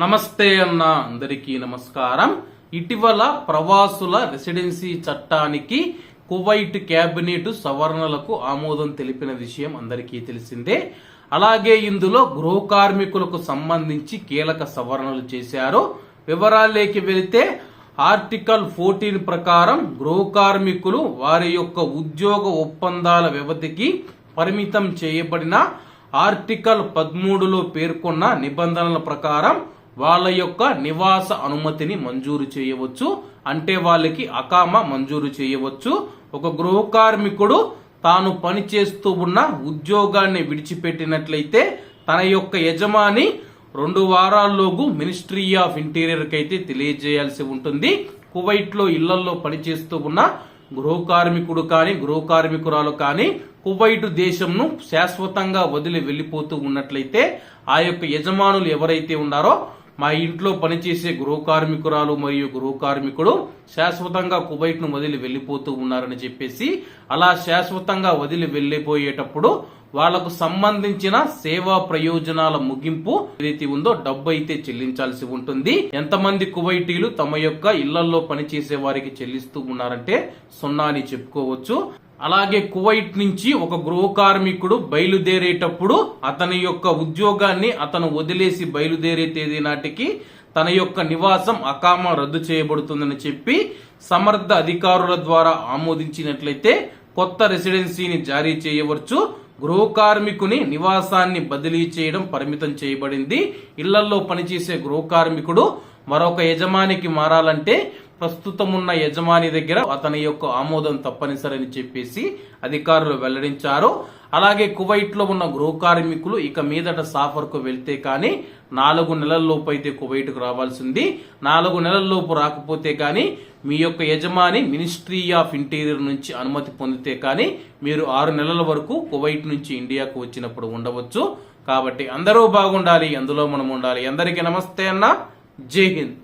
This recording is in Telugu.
నమస్తే అన్న అందరికీ నమస్కారం. ఇటీవల ప్రవాసుల రెసిడెన్సీ చట్టానికి కువైట్ క్యాబినెట్ సవరణలకు ఆమోదం తెలిపిన విషయం అందరికీ తెలిసిందే. అలాగే ఇందులో గృహ కార్మికులకు సంబంధించి కీలక సవరణలు చేశారు. వివరాలేకి వెళితే ఆర్టికల్ ఫోర్టీన్ ప్రకారం గృహ కార్మికులు వారి యొక్క ఉద్యోగ ఒప్పందాల వ్యవధికి పరిమితం చేయబడిన ఆర్టికల్ పదమూడులో పేర్కొన్న నిబంధనల ప్రకారం వాళ్ళ యొక్క నివాస అనుమతిని మంజూరు చేయవచ్చు. అంటే వాళ్ళకి అకామ మంజూరు చేయవచ్చు. ఒక గృహ కార్మికుడు తాను పనిచేస్తూ ఉన్న ఉద్యోగాన్ని విడిచిపెట్టినట్లయితే తన యొక్క యజమాని రెండు వారాల్లోగు మినిస్ట్రీ ఆఫ్ ఇంటీరియర్కి అయితే తెలియజేయాల్సి ఉంటుంది. కువైట్లో ఇళ్ళల్లో పనిచేస్తూ ఉన్న గృహ కార్మికుడు కానీ గృహ కార్మికురాలు కానీ కువైట్ దేశంను శాశ్వతంగా వదిలి వెళ్ళిపోతూ ఉన్నట్లయితే ఆ యొక్క యజమానులు ఎవరైతే ఉన్నారో మా ఇంట్లో పనిచేసే గృహ కార్మికురాలు మరియు గృహ కార్మికుడు శాశ్వతంగా కువైట్ను వదిలి వెళ్ళిపోతూ ఉన్నారని చెప్పేసి అలా శాశ్వతంగా వదిలి వెళ్ళిపోయేటప్పుడు వాళ్ళకు సంబంధించిన సేవా ప్రయోజనాల ముగింపు ఏదైతే ఉందో డబ్బు అయితే చెల్లించాల్సి ఉంటుంది. ఎంతమంది కువైటీలు తమ యొక్క ఇళ్ళలో పనిచేసే వారికి చెల్లిస్తూ ఉన్నారంటే సున్నా అని చెప్పుకోవచ్చు. అలాగే కువైట్ నుంచి ఒక గృహ కార్మికుడు బయలుదేరేటప్పుడు అతని యొక్క ఉద్యోగాన్ని అతను వదిలేసి బయలుదేరే తేదీ నాటికి తన యొక్క నివాసం అకామ రద్దు చేయబడుతుందని చెప్పి సమర్థ అధికారుల ద్వారా ఆమోదించినట్లయితే కొత్త రెసిడెన్సీని జారీ చేయవచ్చు. గృహ కార్మికుని నివాసాన్ని బదిలీ చేయడం పరిమితం చేయబడింది. ఇళ్ళలో పనిచేసే గృహ కార్మికుడు మరొక యజమానికి మారాలంటే ప్రస్తుతం ఉన్న యజమాని దగ్గర అతని యొక్క ఆమోదం తప్పనిసరని చెప్పేసి అధికారులు వెల్లడించారు. అలాగే కువైట్లో ఉన్న గృహ కార్మికులు ఇక మీదట సాఫర్కు వెళ్తే కానీ నాలుగు నెలల్లోపు అయితే కువైట్కు రావాల్సింది. నాలుగు నెలల్లోపు రాకపోతే కానీ మీ యొక్క యజమాని మినిస్ట్రీ ఆఫ్ ఇంటీరియర్ నుంచి అనుమతి పొందితే కానీ మీరు ఆరు నెలల వరకు కువైట్ నుంచి ఇండియాకు వచ్చినప్పుడు ఉండవచ్చు. కాబట్టి అందరూ బాగుండాలి అందులో మనం ఉండాలి. అందరికీ నమస్తే అన్న. जय हिंद।